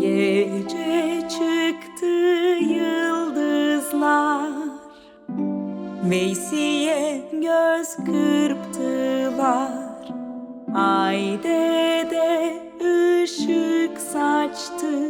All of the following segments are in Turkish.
Gece çıktı yıldızlar. Veysi'ye göz kırptılar. Ay dede ışık saçtı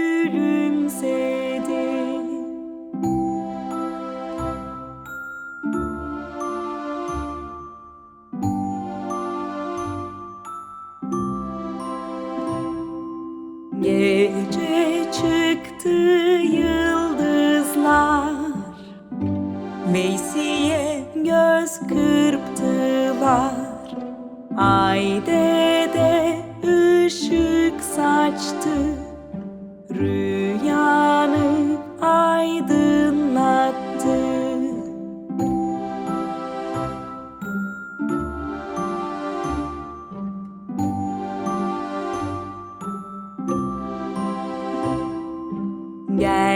çıktı yıldızlar. Veysi'ye göz kırptılar. Ay dede ışık saçtı. Rüyanı